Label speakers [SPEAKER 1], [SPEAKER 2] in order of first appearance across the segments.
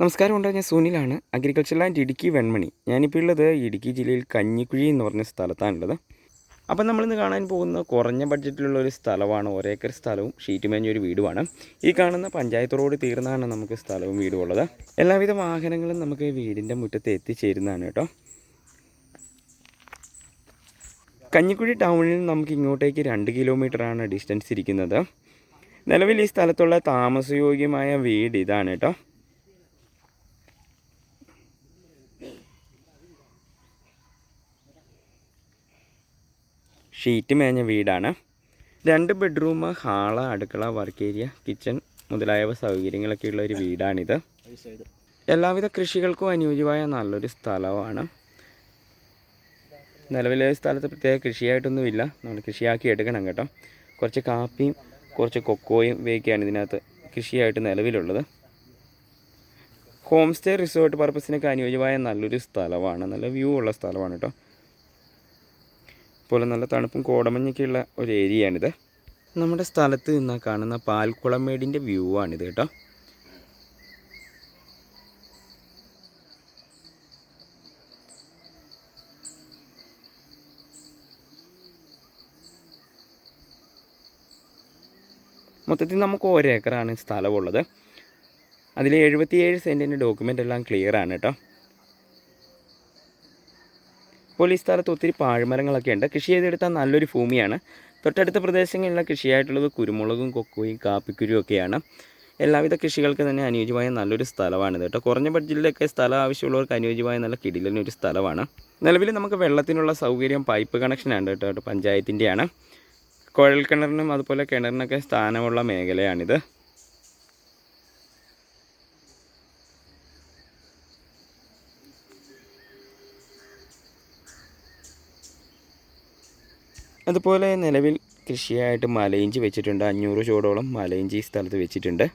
[SPEAKER 1] നമസ്കാരം ഉണ്ട് ഞാൻ സുനിലാണ്. Agriculture land Idukki Venmani. ഞാനിപ്പോൾ ഉള്ളത് ഇടുക്കി ജില്ലയിൽ കഞ്ഞിക്കുഴി എന്ന് പറഞ്ഞ സ്ഥലത്താണുള്ളത്. അപ്പം നമ്മളിന്ന് കാണാൻ പോകുന്ന കുറഞ്ഞ ബഡ്ജറ്റിലുള്ള ഒരു സ്ഥലമാണ്. ഒരേക്കർ സ്ഥലവും ഷീറ്റ് മേഞ്ഞ ഒരു വീടുമാണ്. ഈ കാണുന്ന പഞ്ചായത്ത് റോഡ് തീർന്നാണ് നമുക്ക് സ്ഥലവും വീടും ഉള്ളത്. എല്ലാവിധ വാഹനങ്ങളും നമുക്ക് വീടിന്റെ മുറ്റത്ത് എത്തിച്ചേരുന്നതാണ് കേട്ടോ. കഞ്ഞിക്കുഴി ടൗണിൽ നിന്ന് നമുക്ക് ഇങ്ങോട്ടേക്ക് രണ്ട് കിലോമീറ്ററാണ് ഡിസ്റ്റൻസ് ഇരിക്കുന്നത്. നിലവിൽ ഈ സ്ഥലത്തുള്ള താമസയോഗ്യമായ വീട് ഇതാണ് കേട്ടോ. ഷീറ്റ് മേഞ്ഞ വീടാണ്. രണ്ട് ബെഡ്റൂം ഹാൾ അടുക്കള വർക്ക് ഏരിയ കിച്ചൺ മുതലായവ സൗകര്യങ്ങളൊക്കെ ഉള്ള ഒരു വീടാണിത്. എല്ലാവിധ കൃഷികൾക്കും അനുയോജ്യമായ നല്ലൊരു സ്ഥലമാണ്. നിലവിലെ സ്ഥലത്ത് പ്രത്യേക കൃഷിയായിട്ടൊന്നുമില്ല. നമ്മൾ കൃഷിയാക്കി എടുക്കണം കേട്ടോ. കുറച്ച് കാപ്പിയും കുറച്ച് കൊക്കോയും ഇവയൊക്കെയാണ് ഇതിനകത്ത് കൃഷിയായിട്ട് നിലവിലുള്ളത്. ഹോം സ്റ്റേ റിസോർട്ട് പർപ്പസിനൊക്കെ അനുയോജ്യമായ നല്ലൊരു സ്ഥലമാണ്. നല്ല വ്യൂ ഉള്ള സ്ഥലമാണ് കേട്ടോ. പോലെ നല്ല തണുപ്പും കോടമഞ്ഞൊക്കെയുള്ള ഒരു ഏരിയയാണിത്. നമ്മുടെ സ്ഥലത്ത് നിന്ന് കാണുന്ന പാൽക്കുളമേടിന്റെ വ്യൂ ആണിത് കേട്ടോ. മൊത്തത്തിൽ നമുക്ക് ഒരേക്കറാണ് സ്ഥലമുള്ളത്. അതിൽ എഴുപത്തിയേഴ് സെന്റിന്റെ ഡോക്യുമെന്റ് എല്ലാം ക്ലിയർ ആണ് കേട്ടോ. ഇപ്പോൾ ഈ സ്ഥലത്ത് ഒത്തിരി പാഴ്മരങ്ങളൊക്കെ ഉണ്ട്. കൃഷി ചെയ്തെടുത്താൽ നല്ലൊരു ഭൂമിയാണ്. തൊട്ടടുത്ത പ്രദേശങ്ങളിലെ കൃഷിയായിട്ടുള്ളത് കുരുമുളകും കൊക്കോയും കാപ്പിക്കുരും ഒക്കെയാണ്. എല്ലാവിധ കൃഷികൾക്ക് തന്നെ അനുയോജ്യമായ നല്ലൊരു സ്ഥലമാണിത് കേട്ടോ. കുറഞ്ഞ ബഡ്ജറ്റിലൊക്കെ സ്ഥലം ആവശ്യമുള്ളവർക്ക് അനുയോജ്യമായ നല്ല കിടിലൊരു സ്ഥലമാണ്. നിലവിൽ നമുക്ക് വെള്ളത്തിനുള്ള സൗകര്യം പൈപ്പ് കണക്ഷനാണ് കേട്ടോ. പഞ്ചായത്തിന്റെയാണ്. കുഴൽ കിണറിനും അതുപോലെ കിണറിനൊക്കെ സ്ഥാനമുള്ള മേഖലയാണിത്. അതുപോലെ നിലവിൽ കൃഷിയായിട്ട് മലയിഞ്ചി വെച്ചിട്ടുണ്ട്. അഞ്ഞൂറ് ചൂടോളം മലയിഞ്ചി സ്ഥലത്ത് വെച്ചിട്ടുണ്ട്.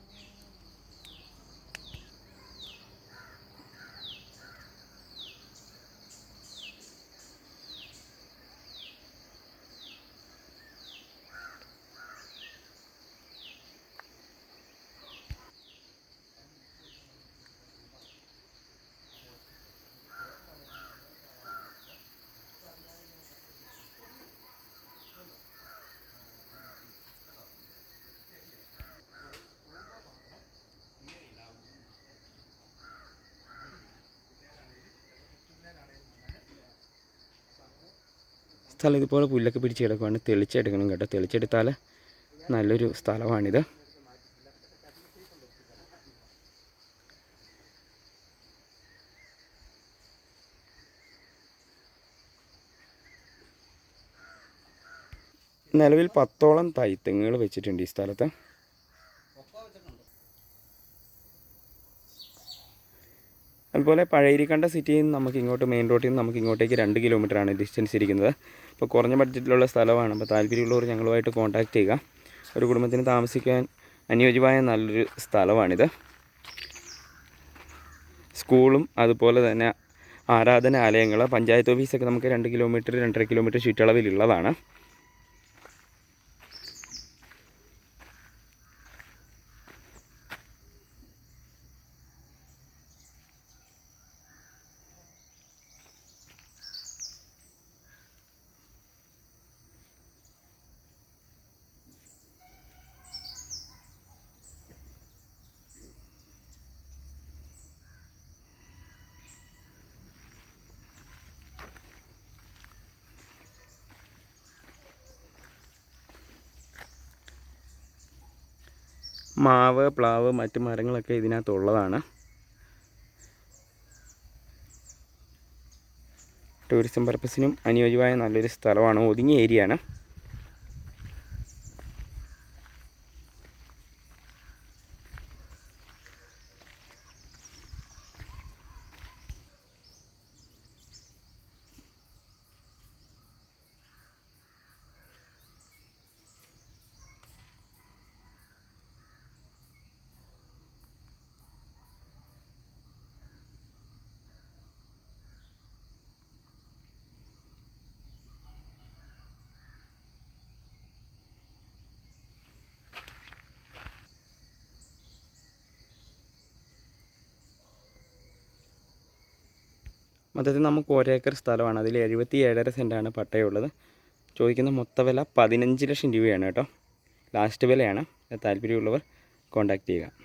[SPEAKER 1] സ്ഥലം ഇതുപോലെ പുല്ലൊക്കെ പിടിച്ച് കിടക്കുവാണ്. തെളിച്ചെടുക്കണം കേട്ടോ. തെളിച്ചെടുത്താൽ നല്ലൊരു സ്ഥലമാണിത്. നിലവിൽ പത്തോളം തൈത്തെങ്ങുകൾ വെച്ചിട്ടുണ്ട് ഈ സ്ഥലത്ത്. അതുപോലെ പഴയരിക്കണ്ട സിറ്റിയിൽ നിന്ന് നമുക്ക് ഇങ്ങോട്ട് മെയിൻ റോഡിൽ നിന്ന് നമുക്ക് ഇങ്ങോട്ടേക്ക് രണ്ട് കിലോമീറ്ററാണ് ഡിസ്റ്റൻസ് ഇരിക്കുന്നത്. അപ്പോൾ കുറഞ്ഞ ബഡ്ജറ്റിലുള്ള സ്ഥലമാണ്. അപ്പോൾ താല്പര്യമുള്ളവർ ഞങ്ങളുമായിട്ട് കോൺടാക്റ്റ് ചെയ്യുക. ഒരു കുടുംബത്തിന് താമസിക്കാൻ അനുയോജ്യമായ നല്ലൊരു സ്ഥലമാണിത്. സ്കൂളും അതുപോലെ തന്നെ ആരാധനാലയങ്ങൾ പഞ്ചായത്ത് ഓഫീസൊക്കെ നമുക്ക് രണ്ട് കിലോമീറ്റർ രണ്ടര കിലോമീറ്റർ ചുറ്റളവിലുള്ളതാണ്. മാവ് പ്ലാവ് മറ്റു മരങ്ങളൊക്കെ ഇതിനകത്തുള്ളതാണ്. ടൂറിസം പർപ്പസിനും അനുയോജ്യമായ നല്ലൊരു സ്ഥലമാണ് ഒതുങ്ങിയ ഏരിയയാണ്. മൊത്തത്തിൽ നമുക്ക് ഒരേക്കർ സ്ഥലമാണ്. അതിൽ എഴുപത്തി ഏഴര സെന്റാണ് പട്ടയമുള്ളത്. ചോദിക്കുന്ന മൊത്ത വില പതിനഞ്ച് ലക്ഷം രൂപയാണ് കേട്ടോ. ലാസ്റ്റ് വിലയാണ്. താല്പര്യമുള്ളവർ കോൺടാക്റ്റ് ചെയ്യുക.